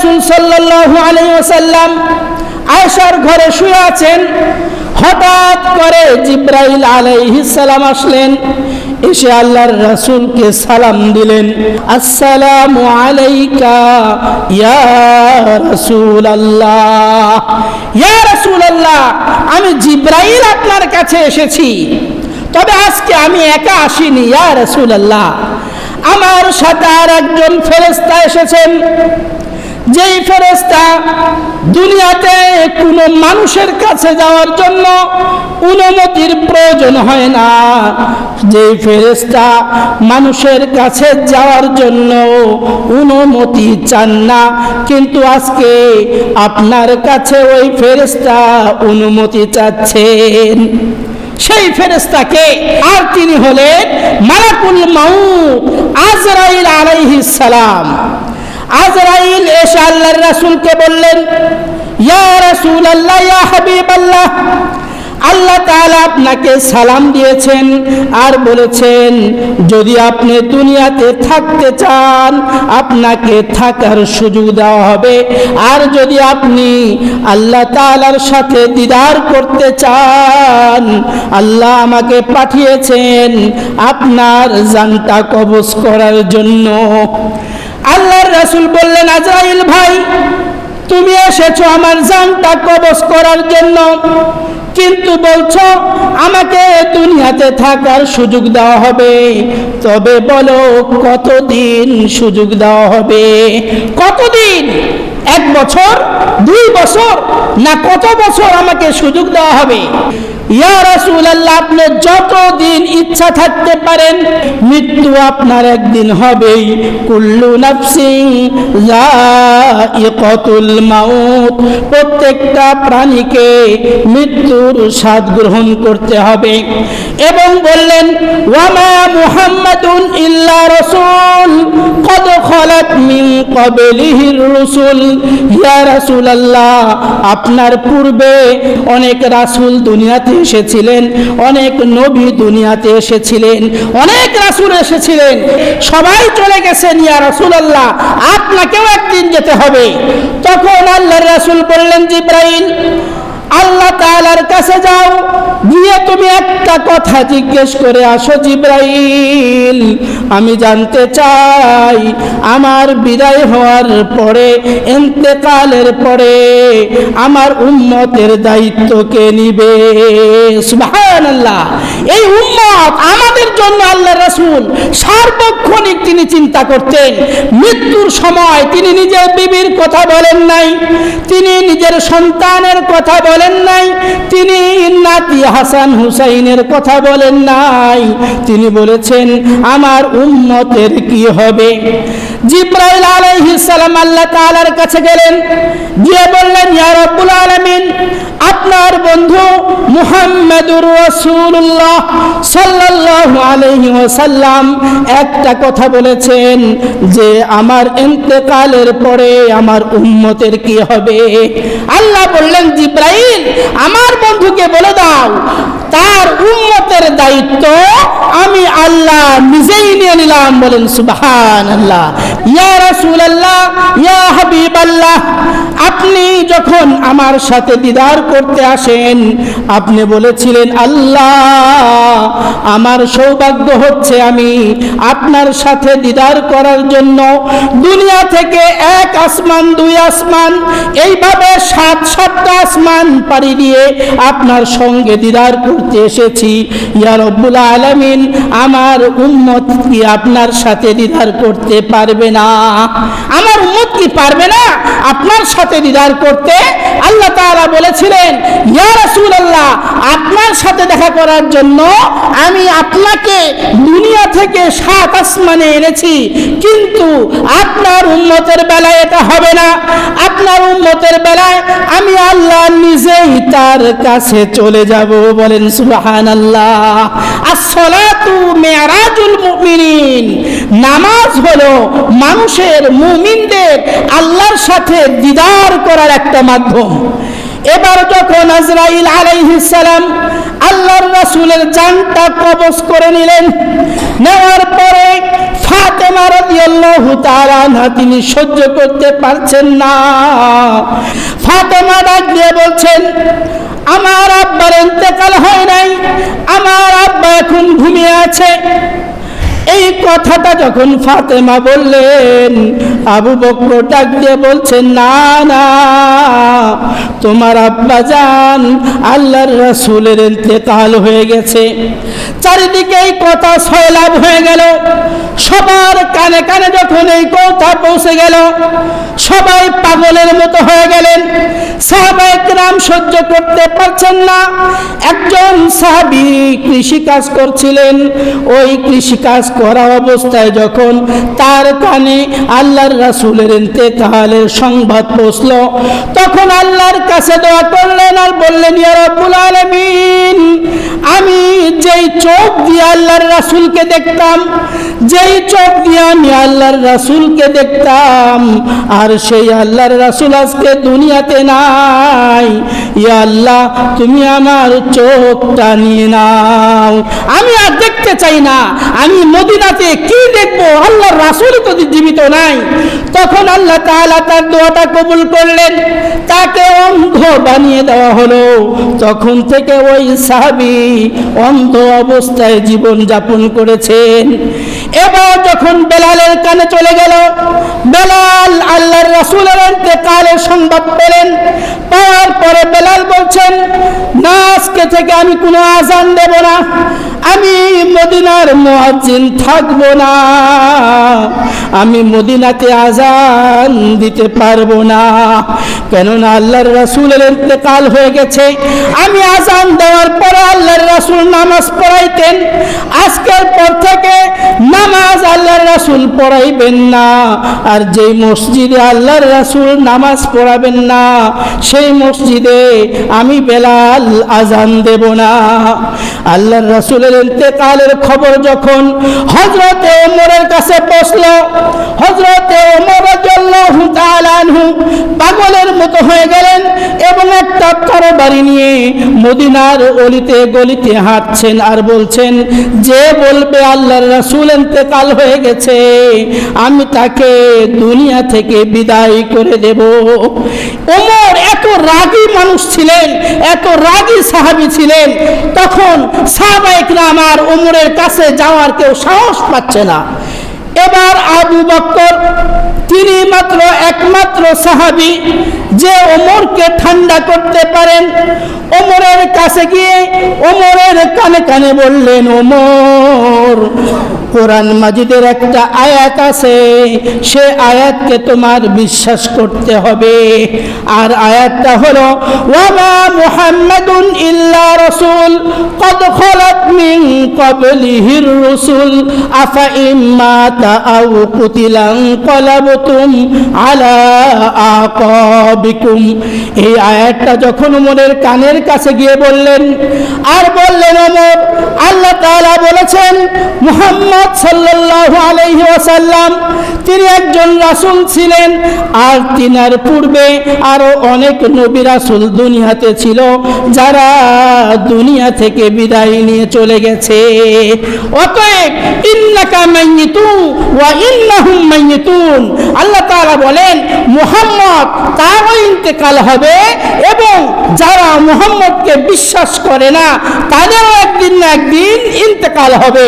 রাসূল সাল্লাল্লাহু আলাইহি ওয়াসাল্লাম আয়েশার ঘরে শুয়ে আছেন। হঠাৎ করে জিব্রাইল আলাইহিস সালাম আসলেন। এসে আল্লাহর রাসূলকে সালাম দিলেন। আসসালাম আলাইকা ইয়া রাসূলুল্লাহ। ইয়া রাসূলুল্লাহ, আমি জিব্রাইল আপনার কাছে এসেছি। তবে আজকে আমি একা আসিনি, ইয়া রাসূলুল্লাহ। আমার সাথে আর একজন ফেরেশতা এসেছেন। যেই ফেরেশতা দুনিয়াতে কোনো মানুষের কাছে যাওয়ার জন্য অনুমতির প্রয়োজন হয় না। যেই ফেরেশতা মানুষের কাছে যাওয়ার জন্য অনুমতি চান না, কিন্তু আজকে আপনার কাছে ওই ফেরেশতা অনুমতি চাচ্ছেন। সেই ফেরেস্তাকে আর তিনি হলেন মালাকুল মাউত আজরাইল আলাইহিস সালাম। আজরাইল এসে আল্লাহর রাসূলকে বললেন, ইয়া রাসূলুল্লাহ, ইয়া হাবিবাল্লাহ, আল্লাহ তাআলা আপনাকে সালাম দিয়েছেন আর বলেছেন, যদি আপনি দুনিয়াতে থাকতে চান, আপনাকে থাকার সুযোগ দেওয়া হবে। আর যদি আপনি আল্লাহ তাআলার সাথে দিদার করতে চান, আল্লাহ আমাকে পাঠিয়েছেন আপনার জানটা কবজ করার জন্য। আল্লাহর রাসূল বললেন, আজরাইল ভাই, তুমি এসেছ আমার জানটা কবজ করার জন্য। কিন্তু বলছো, আমাকে দুনিয়াতে থাকার সুযোগ দেওয়া হবে। তবে বলো, কতদিন সুযোগ দেওয়া হবে? কতদিন? এক বছর? দুই বছর? না কত বছর আমাকে সুযোগ দেওয়া হবে? ইয়া রাসূলুল্লাহ, আপনি যতদিন ইচ্ছা থাকতে পারেন, মৃত্যু আপনার একদিন হবেই। কুল্লু নাফসিন যায়িকাতুল মাউত, প্রত্যেকটা প্রাণীকে মৃত্যুর স্বাদ গ্রহণ করতে হবে। এবং বললেন ওয়ামা মুহাম্মাদুন ইল্লা রাসূল, কদ খলাত মিন আপনার পূর্বে অনেক রাসুল দুনিয়াতে এসেছিলেন, অনেক নবী দুনিয়াতে এসেছিলেন, অনেক রাসুল এসেছিলেন। সবাই চলে গেছেন, ইয়া রাসুল আল্লাহ আপনাকেও একদিন যেতে হবে। তখন আল্লাহ রাসুল বললেন, জিব্রাইল আল্লাহ তাআলার কাছে যাও। গিয়ে তুমি একটা কথা জিজ্ঞেস করে আসো, জিব্রাইল। আমি জানতে চাই, আমার বিদায় হওয়ার পরে, এন্তেকালের পরে আমার উম্মতের দায়িত্ব কে নিবে? এই উম্মত আমাদের জন্য আল্লাহ রাসূল। সার্বক্ষণিক তিনি চিন্তা করতেন। মৃত্যুর সময় তিনি নিজের বিবির কথা বলেন নাই। তিনি নিজের সন্তানের কথা বলেন নাই। তিনি নাতি হাসান হুসাইনের কথা বলেন নাই। তিনি বলেছেন আমার উন্নতের কি হবে? জিব্রাইল আলাইহিস সালাম আল্লাহ তাআলার কাছে গেলেন। গিয়ে বললেন, ইয়া রব্বুল আলামিন, আপনার বন্ধু মুহাম্মাদুর রাসূলুল্লাহ সাল্লাল্লাহু আলাইহি ওয়াসাল্লাম একটা কথা বলেছেন যে, আমার ইন্তেকালের পরে আমার উম্মতের কি হবে? আল্লাহ বললেন, জিব্রাইল, আমার বন্ধুকে বলে দাও, তার উম্মতের দায়িত্ব আমি আল্লাহ নিজেই নিয়ে নিলাম, বলেন সুবহান আল্লাহ ইয়া রাসূলুল্লাহ, ইয়া হাবিব আল্লাহ আপনি যখন আমার সাথে দিদার করতে আসেন, আপনি বলেছিলেন, আল্লাহ, আমার সৌভাগ্য হচ্ছে আমি আপনার সাথে দিদার করার জন্য দুনিয়া থেকে এক আসমান, দুই আসমান, এইভাবে সাত সাতটা আসমান পাড়ি দিয়ে আপনার সঙ্গে দিদার করতে এসেছি। ইয়া আলামিন আমার উম্মত কি আপনার সাথে দিদার করতে পারবে না? আমার উম্মত কি পারবে না আপনার সাথে দিদার করতে? আল্লাহ তাআলা বলেছিলেন, ইয়া আপনার সাথে দেখা করার জন্য আমি আপনাকে দুনিয়া থেকে সাত আসমানে এনেছি, কিন্তু আপনার উম্মতের বেলায় এটা হবে না। আপনার উম্মতের বেলায় আমি আল্লাহ নিজেই তার কাছে চলে যাব। বলেন সুবহানাল্লাহ। নামাজ হলো মানুষের মুমিনদের আল্লাহর সাথে দিদার করার একটা মাধ্যম। এবার যখন আজরাইল সালাম আল্লাহর রাসূলের জানটা কবজ করে নিলেন, নেওয়ার পরে ফাতেমা রাদিয়াল্লাহু তাআলা তিনি সহ্য করতে পারছেন না। ফাতেমা ডাক দিয়ে বলছেন, আমার আব্বার ইন্তেকাল হয় নাই, আমার আব্বা এখন ঘুমিয়ে আছে। এই কথাটা যখন ফাতেমা বললেন, আবু বকর ডাক দিয়ে বলছেন, না না। তোমার আব্বা যান আল্লাহর রাসূলের ইন্তেকাল হয়ে গেছে। চারিদিকে এই কথা ছয়লাভ হয়ে গেল। সবার কানে কানে যখন এই কথা পৌঁছে গেল, সবাই পাগলের মতো হয়ে গেলেন। সাহাবায়ে কেরাম সহ্য করতে পারছেন না। একজন সাহাবী কৃষি কাজ করছিলেন। ওই কৃষি কাজ করা অবস্থায় যখন তার কানে আল্লাহর রাসূলের ইন্তেকালের সংবাদ পৌঁছলো, তখন আল্লাহর কাছে দোয়া করলেন আর বললেন ইয়ারবুল আলমী যেই চোখ দিয়ে আল্লাহর রাসূলকে দেখতাম, যেই চোখ দিয়ে আমি আল্লাহর রাসূলকে দেখতাম, আর সেই আল্লাহর রাসূল আজকে দুনিয়াতে নাই। ইয়া আল্লাহ, তুমি আমার চোখটা নিয়ে নাও। আমি আর দেখতে চাই না, আমি মদিনাতে কি দেখব? আল্লাহর রাসুল তো জীবিত নাই। তখন আল্লাহ তাআলা তার দোয়াটা কবুল করলেন। তাকে অন্ধ বানিয়ে দেওয়া হলো। তখন থেকে ওই সাহাবী অন্ধ অবস্থায় জীবন যাপন করেছেন। এবার যখন বেলালের কানে চলে গেল, বেলাল আল্লাহর রাসূলের ইন্তেকালের সংবাদ পেলেন। পাওয়ার পরে বেলাল বলছেন, না, আজকে থেকে আমি কোনো আজান দেব না। আমি মদিনার মুয়াজ্জিন থাকব না। আমি মদিনাতে আজান দিতে পারব না। কেননা আল্লাহর রাসূলের ইন্তেকাল হয়ে গেছে। আমি আজান দেওয়ার পরে আল্লাহর রাসূল নামাজ পড়াইতেন। আজকের পর থেকে নামাজ আল্লাহর রাসূল পড়াইবেন না। আর যেই মসজিদে আল্লাহর রাসুল নামাজ পড়াবেন না, সেই মসজিদে আমি বেলাল আজান দেব না। আল্লাহর রাসূলের ইন্তেকালের খবর যখন হজরতে ওমরের কাছে পৌঁছলো, হযরতে ওমর পাগলের মতো হয়ে গেলেন এবং একটা তরবারি নিয়ে মদিনার অলিতে গলিতে হাঁটছেন আর বলছেন, যে বলবে আল্লাহর রাসূল ইন্তেকাল হয়ে গেছে, আমি তাকে দুনিয়া থেকে বিদায় করে দেব। ওমর এত রাগী মানুষ ছিলেন, এত রাগী সাহাবী ছিলেন, তখন সাহাবায়ে কিরাম আর ওমরের কাছে যাওয়ার কেউ সাহস পাচ্ছে না। এবার আবু বক্কর, তিনি মাত্র একমাত্র সাহাবী যে ওমরকে ঠান্ডা করতে পারেন ওমরের কাছে গিয়ে ওমরের কানে কানে বললেন ওমর কোরআন মাজিদের একটা আয়াত আছে, সে আয়াতকে তোমার বিশ্বাস করতে হবে। আর আয়াতটা হলো, ওয়ামা মুহাম্মাদুন ইল্লা রাসূল, কদ খলাত মিন ক্বাবলিহির রুসুল, আফা ইম্মাতা আও কুতিলান কলাবতুম আলা আকাবিকুম। এই আয়াতটা যখন ওমরের কানের কাছে গিয়ে বললেন, আর ওমর তাআলা বলেছেন, মুহাম্মদ আলাইহি ওয়াসাল্লাম, তিনি একজন রাসূল ছিলেন, আর তিনার পূর্বে আরও অনেক নবী রাসূল দুনিয়াতে ছিল, যারা দুনিয়া থেকে বিদায় নিয়ে চলে গেছে। অতএব ইন্নাকা মাইয়িতুন ওয়া ইন্নাহুম মাইয়িতুন। আল্লাহ তাআলা বলেন, মুহাম্মদ তারও ইন্তেকাল হবে এবং যারা মুহাম্মদকে বিশ্বাস করে না, তাদেরও একদিন না একদিন ইন্তেকাল হবে।